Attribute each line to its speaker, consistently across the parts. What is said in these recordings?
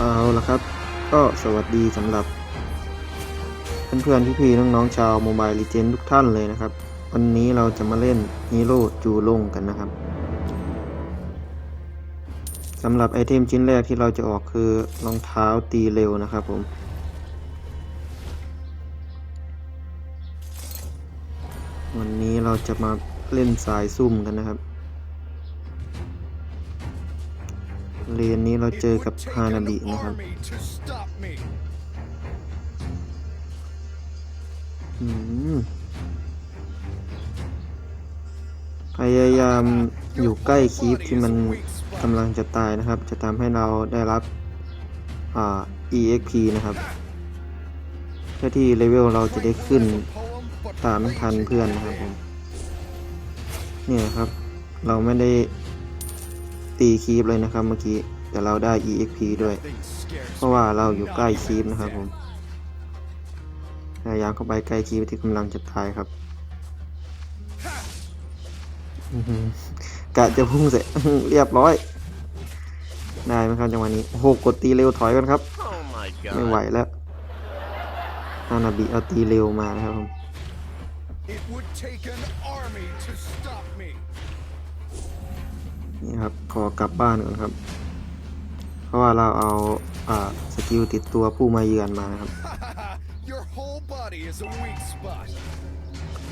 Speaker 1: เอาละครับ ก็สวัสดีสำหรับ เพื่อนๆพี่ๆน้องๆชาวโมบายลีเจนทุกท่านเลยนะครับ วันนี้เราจะมาเล่นฮีโร่จูลงกันนะครับสำหรับไอเทมชิ้นแรกที่เราจะออกคือรองเท้าตีเร็วนะครับผมวันนี้เราจะมาเล่นสายซุ่มกันนะครับ เรียนนี้เราเจอกับฮานาบินะครับพยายามอยู่ใกล้คีปที่มันกำลังจะตายนะครับ จะทำให้เราได้รับอ EXP นะครับเพื่อที่เลเวลเราจะได้ขึ้นตามทันเพื่อนนะครับผมเนี่ยครับ เราไม่ได้ ตีคีปเลยนะครับเมื่อกี้แต่เราได้ EXP ด้วย เพราะว่าเราอยู่ใกล้คีปนะครับผมพยายามเข้าไปใกล้คีปที่กำลังจะตายครับกะจะพุ่งเสร็จเรียบร้อย ได้ไหมครับจังหวะนี้โอ้โหกดตีเร็วถอยกันครับ ไม่ไหวแล้วฮานาบิเอาตีเร็วมานะครับผม นี่ครับขอกลับบ้านก่อนครับ เพราะว่าเราเอาอ่าสกิลติดตัวผู้มาเยือนมานะครับ
Speaker 2: Your whole body is a weak spot.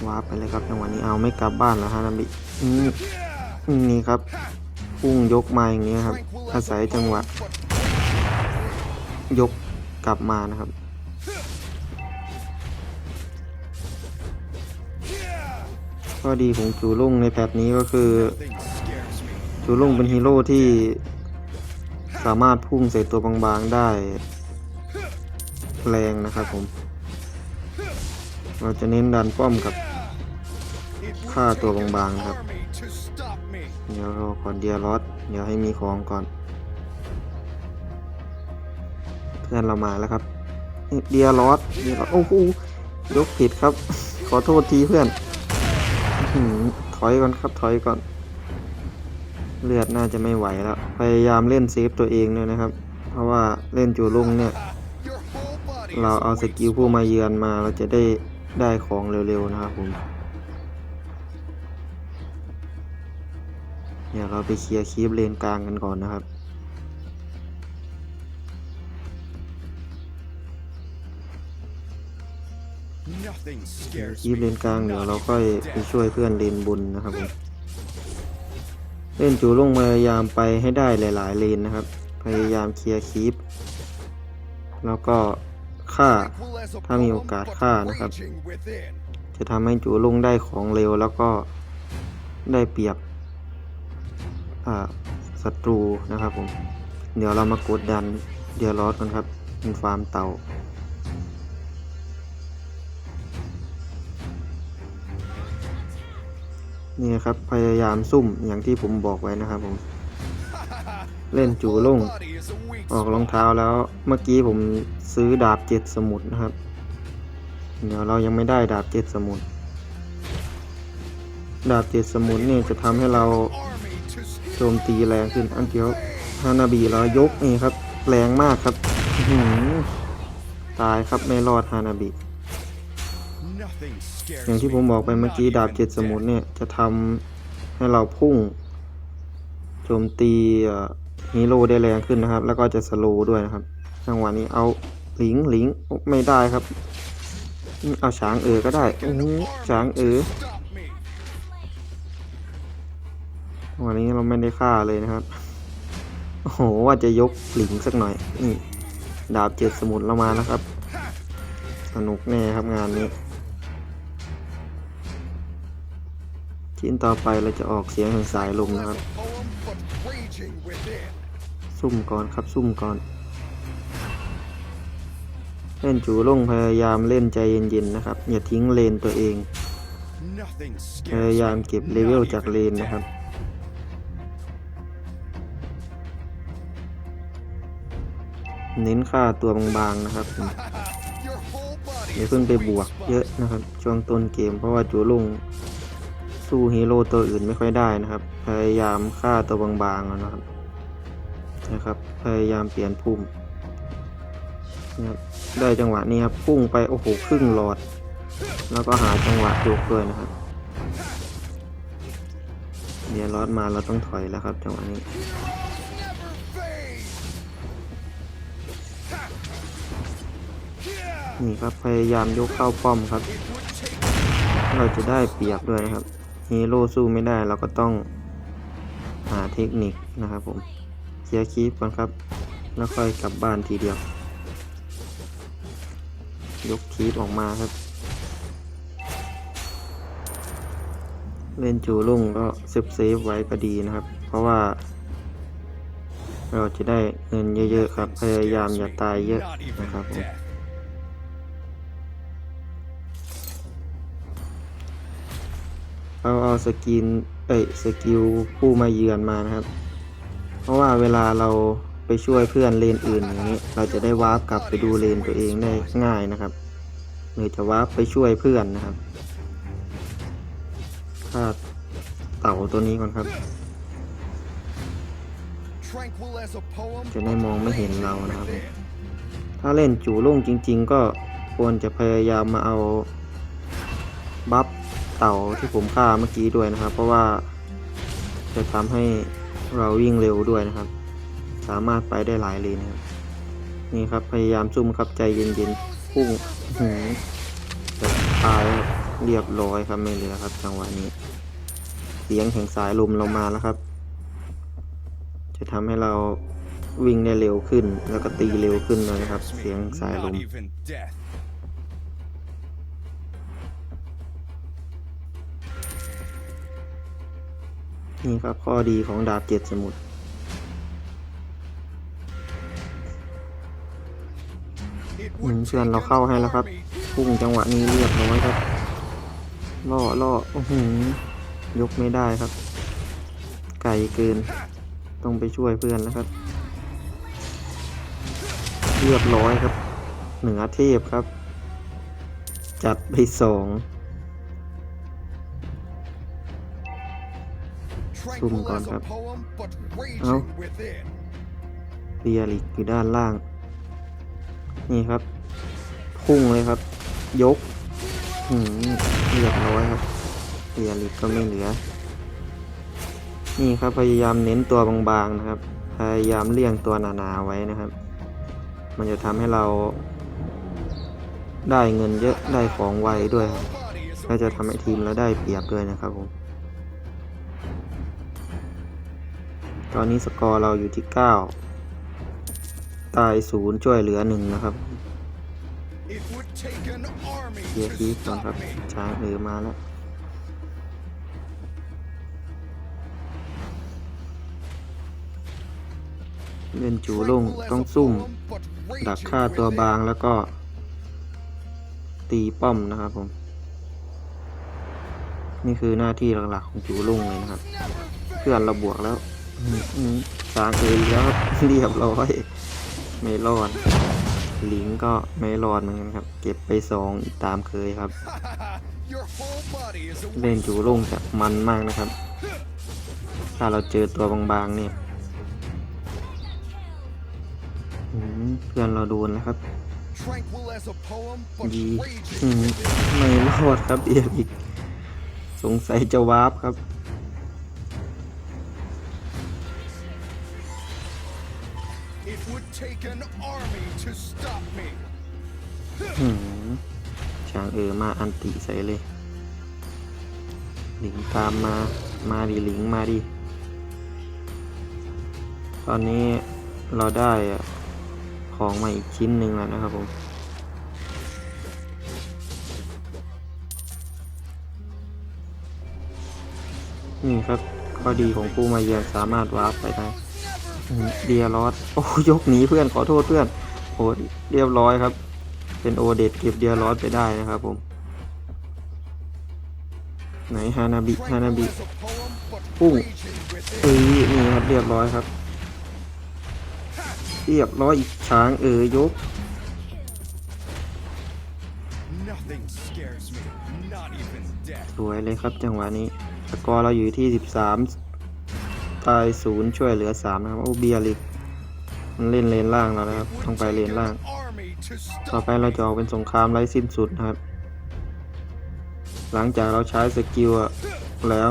Speaker 1: วาร์ปไปเลยครับจังหวะนี้เอาไม่กลับบ้านแล้วฮานาบิอืมอืมนี่ครับพุ่งยกมาอย่างนี้ครับ อาศัยจังหวะ ยกกลับมานะครับข้อดีของจูลุ่งในแพทนี้ก็คือ
Speaker 2: Nothing scares me.
Speaker 1: จูลุ่งเป็นฮีโร่ที่สามารถพุ่งใส่ตัวบางๆได้ แรงนะครับผม เราจะเน้นดันป้อมกับฆ่าตัวบางๆครับ เดี๋ยวรอก่อนเดียร์อสเดี๋ยวให้มีของก่อน เพื่อนเรามาแล้วครับ เดียร์อสเดียรอสโอ้โหยกผิดครับ ขอโทษทีเพื่อน ถอยก่อนครับถอยก่อน เลือดน่าจะไม่ไหวแล้ว พยายามเล่นเซฟตัวเองด้วยนะครับ เพราะว่าเล่นจูลุ่งเนี่ย
Speaker 2: Your whole body
Speaker 1: เรา
Speaker 2: is
Speaker 1: เอา
Speaker 2: a
Speaker 1: ส
Speaker 2: weak
Speaker 1: กิลผู้มาเยือนมาเราจะได้ได้ของเร็วๆนะครับผม เดี๋ยวเราไปเคลียร์คีบเลนกลางกันก่อนนะครับ
Speaker 2: Nothing
Speaker 1: เคลียร์
Speaker 2: scares
Speaker 1: คีบ
Speaker 2: me.
Speaker 1: เลนกลางเดี๋ยวเราค่อยไปช่วยเพื่อนเลนบนนะครับผม เล่นจูลุ่งพยายามไปให้ได้หลาย ๆ เลนนะครับ พยายามเคลียร์คีบแล้วก็ฆ่าถ้ามีโอกาสฆ่านะครับ จะทำให้จูลุ่งได้ของเร็วแล้วก็ได้เปรียบศัตรูนะครับผม เดี๋ยวเรามากดดันเดียร์ลอสกันครับเป็นฟาร์มเต่า นี่ครับพยายามซุ่มอย่างที่ผมบอกไว้นะครับผม เล่นจูลุ่ง ออกรองเท้าแล้วเมื่อกี้ผมซื้อดาบเจ็ดสมุดนะครับ เดี๋ยวเรายังไม่ได้ดาบเจ็ดสมุด ดาบเจ็ดสมุดนี่จะทำให้เราโจมตีแรงขึ้นอันเดียวฮานาบีเรายกนี่ครับ แรงมากครับตายครับไม่รอดฮานาบิ อย่างที่ผมบอกไปเมื่อกี้ดาบเจ็ดสมุดเนี่ยจะทำให้เราพุ่งโจมตีฮีโร่ได้แรงขึ้นนะครับ แล้วก็จะสโลด้วยนะครับจังหวะนี้เอาหลิงหลิงไม่ได้ครับ เอาฉางเอ๋อก็ได้
Speaker 2: An
Speaker 1: อื้อหือ
Speaker 2: army
Speaker 1: ฉางเอ๋อวันนี้เราไม่ได้ฆ่าเลยนะครับ โอ้โห ว่าจะยกหลิงสักหน่อยนี่ดาบเจ็ดสมุดเรามาแล้วครับ สนุกแน่ครับงานนี้ ชิ้นต่อไปเราจะออกเสียงแห่งสายลมนะครับ
Speaker 2: as a poem, but raging within.
Speaker 1: ซุ่มก่อนครับซุ่มก่อน เล่นจูลงพยายามเล่นใจเย็นๆนะครับ อย่าทิ้งเลนตัวเอง พยายามเก็บเลเวลจากเลนนะครับเน้นฆ่าตัวบางๆนะครับอย่าเพิ่งไปบวกเยอะนะครับ ช่วงต้นเกมเพราะว่าจูลง สู้ฮีโร่ตัวอื่นไม่ค่อยได้นะครับ พยายามฆ่าตัวบางๆนะครับ นะครับ พยายามเปลี่ยนพุ่มนะครับได้จังหวะนี้ครับพุ่งไปโอ้โหครึ่งหลอด แล้วก็หาจังหวะยกด้วยนะครับเบียร์ลอดมาเราต้องถอยแล้วครับจังหวะนี้นี่ครับพยายามยกเข้าป้อมครับ เราจะได้เปรียบด้วยนะครับ ฮีโร่สู้ไม่ได้เราก็ต้องหาเทคนิคนะครับผมเคลียร์คีปก่อนครับ แล้วค่อยกลับบ้านทีเดียว ยกคีปออกมาครับ เล่นจูลุ่งก็เซฟเซฟไว้ก็ดีนะครับ เพราะว่า เราจะได้เงินเยอะๆครับ พยายามอย่าตายเยอะนะครับผม สกินเอ้ยสกิลผู้มาเยือนมานะครับ เพราะว่าเวลาเราไปช่วยเพื่อนเลนอื่นอย่างนี้ เราจะได้วาร์ปกลับไปดูเลนตัวเองได้ง่ายนะครับหรือจะวาร์ปไปช่วยเพื่อนนะครับฆ่าเต่าตัวนี้ก่อนครับ จะได้มองไม่เห็นเรานะครับ ถ้าเล่นจู่ลุ่งจริง ๆ ก็ควรจะพยายามมาเอาบัฟ ต่าที่ผมฆ่าเมื่อกี้ด้วยนะครับ เพราะว่าจะทำให้เราวิ่งเร็วด้วยนะครับ สามารถไปได้หลายเลนครับนี่ครับพยายามซุ่มครับใจเย็นๆพุ่งอื้อหือจะตายเรียบร้อยครับไม่เหลือครับ จังหวะนี้ เสียงแห่งสายลมเรามาแล้วครับ จะทำให้เราวิ่งได้เร็วขึ้น แล้วก็ตีเร็วขึ้นเลยนะครับ เสียงสายลม นี่ครับข้อดีของดาบเจ็ดสมุด
Speaker 2: It
Speaker 1: อืม
Speaker 2: would
Speaker 1: เพื่อนเราเข้าให้แล้วครับ พุ่งจังหวะนี้เรียบร้อยครับ ล่อล่อโอ้โหยกไม่ได้ครับ ไก่เกิน ต้องไปช่วยเพื่อนนะครับ เรียบร้อยครับ เหนือเทพครับ จัดไปสอง
Speaker 2: Tranquil
Speaker 1: Zoom ก่อน
Speaker 2: as
Speaker 1: ครั
Speaker 2: a
Speaker 1: บ
Speaker 2: poem, but
Speaker 1: เอ้า
Speaker 2: raging within.
Speaker 1: เรียลิกอยู่ด้านล่าง นี่ครับ พุ่งเลยครับ ยกหืมเรียบร้อยครับเรียลิกก็ไม่เหลือ นี่ครับพยายามเน้นตัวบางๆนะครับ พยายามเลี่ยงตัวหนาๆไว้นะครับ มันจะทำให้เราได้เงินเยอะได้ของไวด้วยครับ
Speaker 2: Body is a
Speaker 1: ก็จะทำให้ทีมเราได้เปรียบด้วยนะครับผม ตอนนี้สกอร์เราอยู่ที่ 9 ตายศูนย์ช่วยเหลือหนึ่งนะครับ
Speaker 2: It would take an army
Speaker 1: เกียร์
Speaker 2: to
Speaker 1: คีฟก่อนครับ ช้างเออมาแล้วเล่นจูลุ่งต้องซุ่ม ดักฆ่าตัวบางแล้วก็ ตีป้อมนะครับผม นี่คือหน้าที่หลักๆของจูลุ่งเลยนะครับ เพื่อนเราบวกแล้ว อืมอืมช้างเออแล้วเรียบร้อย ไม่รอดลิงก็ไม่รอดเหมือนกันครับ เก็บไปสองอีกตามเคยครับ
Speaker 2: Your whole body is a
Speaker 1: เล่นจูลุ่งจะมันมากนะครับ ถ้าเราเจอตัวบางๆเนี่ยอืมเพื่อนเราโดนแล้วครับ
Speaker 2: tranquil as a poem, but
Speaker 1: ดี
Speaker 2: raging
Speaker 1: อืม
Speaker 2: within.
Speaker 1: ไม่รอดครับเอียอีก สงสัยจะวาร์ปครับ
Speaker 2: take an army to stop me.
Speaker 1: ช้างเออมาอันติใส่เลย หลิงตามมา มาดิหลิงมาดิ ตอนนี้เราได้ของมาอีกชิ้นหนึ่งแล้วนะครับผม นี่ครับข้อดีของผู้มาเยือนสามารถวาร์ปไปได้ เดียรอดโอ้ยกหนีเพื่อนขอโทษเพื่อนโอ้เรียบร้อยครับ เป็นโอเดตเก็บเดียรอดไปได้นะครับผม ไหนฮานาบิฮานา
Speaker 2: Tranquil
Speaker 1: บิ
Speaker 2: as a poem, but
Speaker 1: Boom.
Speaker 2: raging within.
Speaker 1: เอ้ยนี่ครับเรียบร้อยครับ เรียบร้อยอีกช้างเออยก
Speaker 2: Nothing scares me, not even death.
Speaker 1: สวยเลยครับจังหวะนี้สกอร์เราอยู่ที่ 13 ตายศูนย์ช่วยเหลือ3นะครับ โอ้เบียร์ลิกมันเล่นเลนล่างแล้วนะครับ
Speaker 2: It
Speaker 1: ต้อง
Speaker 2: would
Speaker 1: ไปเล
Speaker 2: take
Speaker 1: นล่าง
Speaker 2: an army to
Speaker 1: ต่อ
Speaker 2: stop
Speaker 1: ไปเราจะออกเป็นสงครามไร้สิ้นสุดนะครับ หลังจากเราใช้สกิลอะแล้ว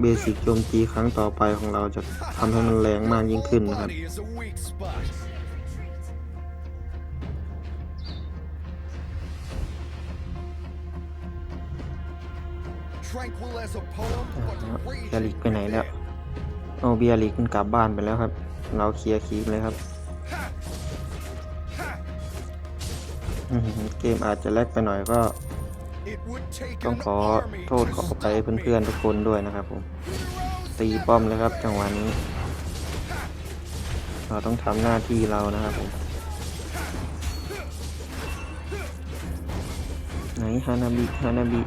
Speaker 1: เบสิกโจมตีครั้งต่อไปของเราจะทำให้มันแรงมากยิ่งขึ้นนะครับ
Speaker 2: body is a weak spot. Tranquil as a poem, but
Speaker 1: เบีย
Speaker 2: raging
Speaker 1: ริกไปไหนแล้ว
Speaker 2: within.
Speaker 1: เอาเบียริกมันกลับบ้านไปแล้วครับ เราเคลียร์คีปเลยครับ เกมอาจจะแลกไปหน่อยก็ ต้องขอโทษขอไปเพื่อนๆทุกคนด้วยนะครับผม ตีป้อมเลยครับจังหวะนี้ เราต้องทำหน้าที่เรานะครับผมไหนฮานาบิฮานาบิ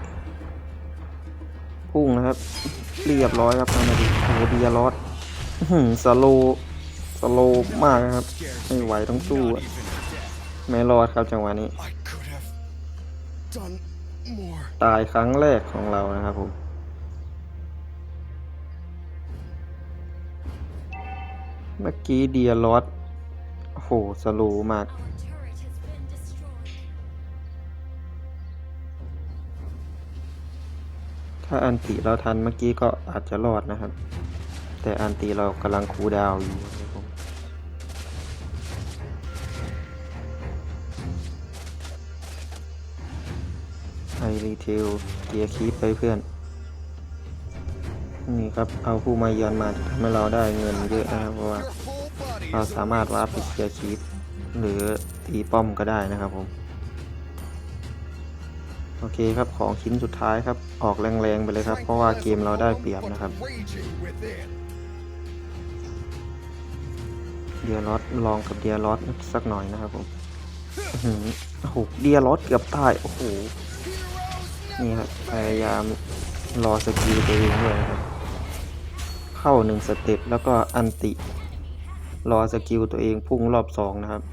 Speaker 1: พุ่งนะครับ เรียบร้อยครับฮานาบิโอ้เดียรอดอื้อ หือสโลว์สโลว์มากนะครับ ไม่ไหวต้องสู้
Speaker 2: Not
Speaker 1: อะ
Speaker 2: even death.
Speaker 1: ไม่รอดครับจังหวะนี้
Speaker 2: I could have done more.
Speaker 1: ตายครั้งแรกของเรานะครับผมเมื่อกี้เดียรอดโอ้โหสโลว์มาก
Speaker 3: Our turret has been destroyed.
Speaker 1: ถ้าอันติเราทันเมื่อกี้ก็อาจจะรอดนะครับ แต่อันติเรากำลังคูดาวอยู่นะครับผมไอรีเทลเกียร์คีปไปเพื่อน นี่ครับ เอาผู้มาเยือนมาทำให้เราได้เงินเยอะนะครับเพราะว่าเราสามารถวาร์ปไปเคลียร์คีปหรือตีป้อมก็ได้นะครับผมโอเคครับของชิ้นสุดท้ายครับ ออกแรงๆไปเลยครับ เพราะว่าเกมเราได้เปรียบนะครับ เดียร์ลอสลองกับเดียร์ลอสสักหน่อยนะครับผมโอ้โหเดียร์ลอสเกือบตายโอ้โหนี่ครับพยายามรอสกิลตัวเองด้วยนะครับเข้าหนึ่งสเต็ปแล้วก็อันติ รอสกิลตัวเองพุ่งรอบสองนะครับ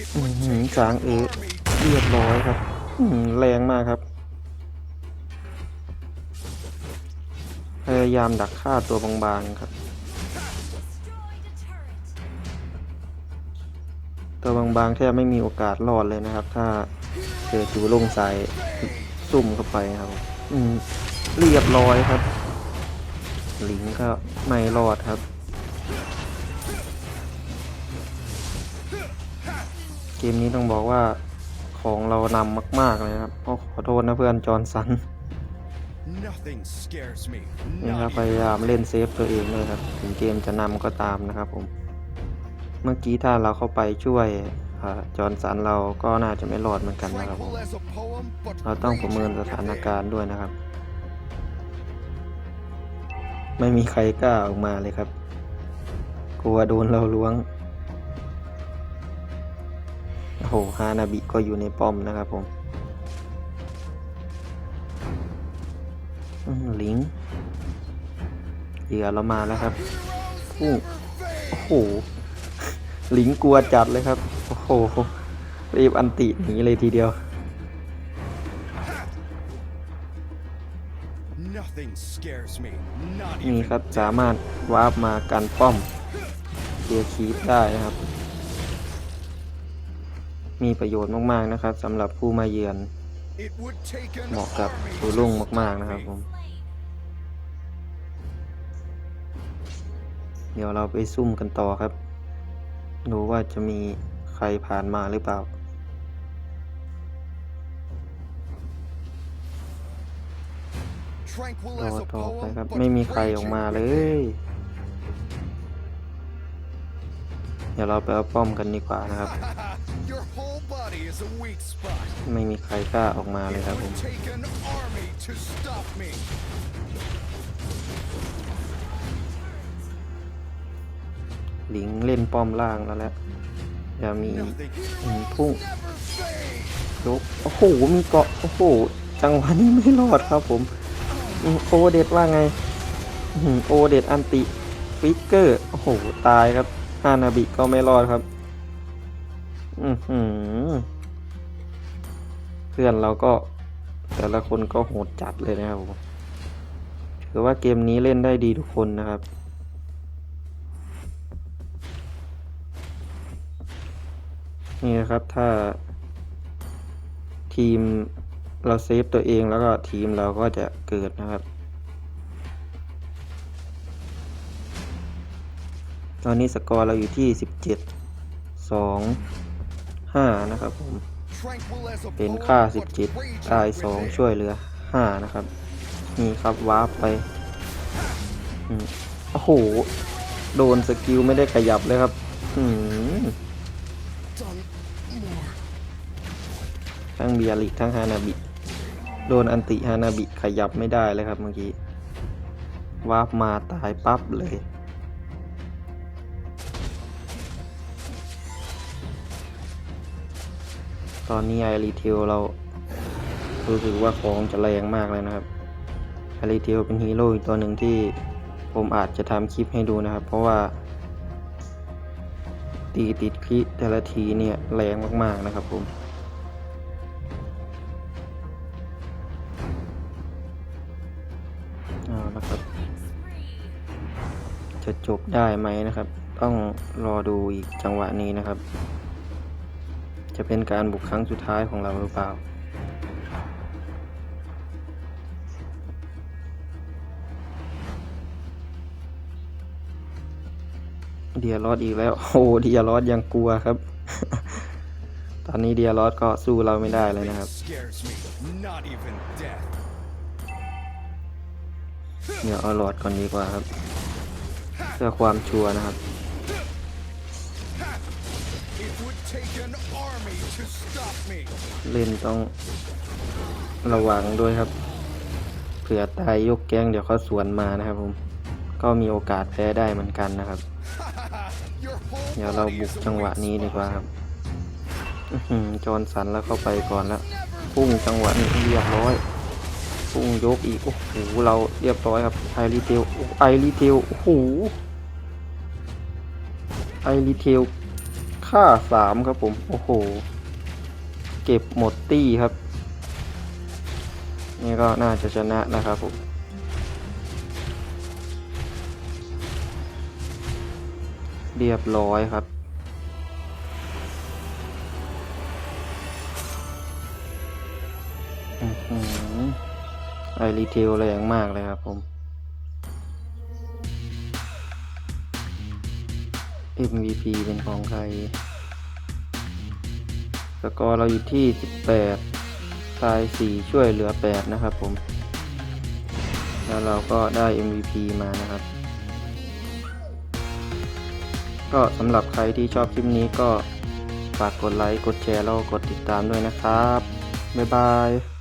Speaker 2: It
Speaker 1: อื้อ
Speaker 2: would
Speaker 1: หือ
Speaker 2: take
Speaker 1: จางเอเรียบร้อยครับแรงมากครับ พยายามดักฆ่าตัวบางๆครับ ตัวบางๆแทบไม่มีโอกาสรอดเลยนะครับ ถ้าเจอจูลงใส่ซุ่มเข้าไปครับ อืมเรียบร้อยครับ หลิงก็ไม่รอดครับ เกมนี้ต้องบอกว่าของเรานำมาก ๆ เลยครับก็ขอโทษนะเพื่อนจอร์นสัน
Speaker 2: Nothing scares me.
Speaker 1: นี่ครับ
Speaker 2: Not
Speaker 1: พ
Speaker 2: even
Speaker 1: ยายามเล่นเซฟตัวเองเลยครับ ถึงเกมจะนำก็ตามนะครับผม เมื่อกี้ถ้าเราเข้าไปช่วยจอร์นสันเราก็น่าจะไม่รอดเหมือนกันนะครับ เราต้องประเมินสถานการณ์ด้วยนะครับ ไม่มีใครกล้าออกมาเลยครับ กลัวโดนเราล้วง โอ้โหฮานาบิก็อยู่ในป้อมนะครับผมลิงเหยื่อเรามาแล้วครับโอ้โห ลิงกลัวจัดเลยครับ โอ้โห รีบอันติหนีเลยทีเดียว
Speaker 2: Nothing scares me. Not
Speaker 1: นี่
Speaker 2: even
Speaker 1: ครับสามารถวาร์ปมากันป้อมเคลียร์คีปได้นะครับ มีประโยชน์มาก ๆ นะครับสำหรับผู้มาเยือน
Speaker 2: It would take an
Speaker 1: เหมาะกับ
Speaker 2: army
Speaker 1: ตู
Speaker 2: to
Speaker 1: ลุ่ง
Speaker 2: stop
Speaker 1: มาก ๆ นะครับ
Speaker 2: me.
Speaker 1: ผม เดี๋ยวเราไปซุ่มกันต่อครับ ดูว่าจะมีใครผ่านมาหรือเปล่า รอต่อไปครับ ไม่มีใครออกมาเลย เดี๋ยวเราไปเอาป้อมกันดีกว่านะครับ ไม่มีใครกล้าออกมาเลยครับผม หลิงเล่นป้อมล่างแล้วแหละอย่ามีพุ่งยกโอ้โหมีเกาะโอ้โหจังหวะนี้ไม่รอดครับผมโอเดตว่าไงโอเดตอันติฟิกเกอร์โอ้โหตายครับฮานาบิก็ไม่รอดครับอือเพื่อนเราก็แต่ละคนก็โหดจัดเลยนะครับผมถือว่าเกมนี้เล่นได้ดีทุกคนนะครับ นี่นะครับถ้า ทีมเราเซฟตัวเองแล้วก็ทีมเราก็จะเกิดนะครับ ตอนนี้สกอร์เราอยู่ที่ 17 2 5 นะครับผม เป็นค่า 17 ตาย 2 ช่วยเหลือ 5 นะครับ นี่ครับวาร์ปไปโอ้โห โดนสกิลไม่ได้ขยับเลยครับ อืม ทั้งเบียริกทั้งฮานาบิ โดนอันติฮานาบิขยับไม่ได้เลยครับเมื่อกี้วาร์ปมาตายปั๊บเลยตอนนี้ไอรีเทลเรารู้สึกว่าของจะแรงมากเลยนะครับไอรีเทลเป็นฮีโร่อีกตัวหนึ่งที่ผมอาจจะทำคลิปให้ดูนะครับ เพราะว่า ตีติดคลิแต่ละทีเนี่ยแรงมากๆนะครับผม จบได้ไหมนะครับ ต้องรอดูอีกจังหวะนี้นะครับ จะเป็นการบุกครั้งสุดท้ายของเราหรือเปล่า เดียรอดอีกแล้ว โอ้เดียรอดยังกลัวครับ ตอนนี้เดียรอดก็สู้เราไม่ได้เลยนะครับเดี๋ยวเอาหลอดก่อนดีกว่าครับ พื่อความชัวร์นะครับ เล่นต้องระวังด้วยครับ เผื่อตายยกแกงเดี๋ยวเขาสวนมานะครับผม ก็มีโอกาสแพ้ได้เหมือนกันนะครับ เดี๋ยวเราบุกจังหวะนี้ดีกว่าครับจอนสันแล้วเข้าไปก่อนแล้วพุ่งจังหวะนี้เรียบร้อยพุ่งยกอีก โอ้โห เราเรียบร้อยครับ ไอรีเทลไอรีเทลโอ้โห ไอรีเทลค่าสามครับผม โอ้โห เก็บหมดตี้ครับ นี่ก็น่าจะชนะนะครับผมเรียบร้อยครับอื้อหือไอรีเทลแรงมากเลยครับผม MVP เป็นของใคร สกอร์เราอยู่ที่ 18ตาย 4 ช่วยเหลือ 8 นะครับผม แล้วเราก็ได้ MVP มานะครับ ก็สำหรับใครที่ชอบคลิปนี้ก็ฝากกดไลค์ กดแชร์แล้วกดติดตามด้วยนะครับ บ๊ายบาย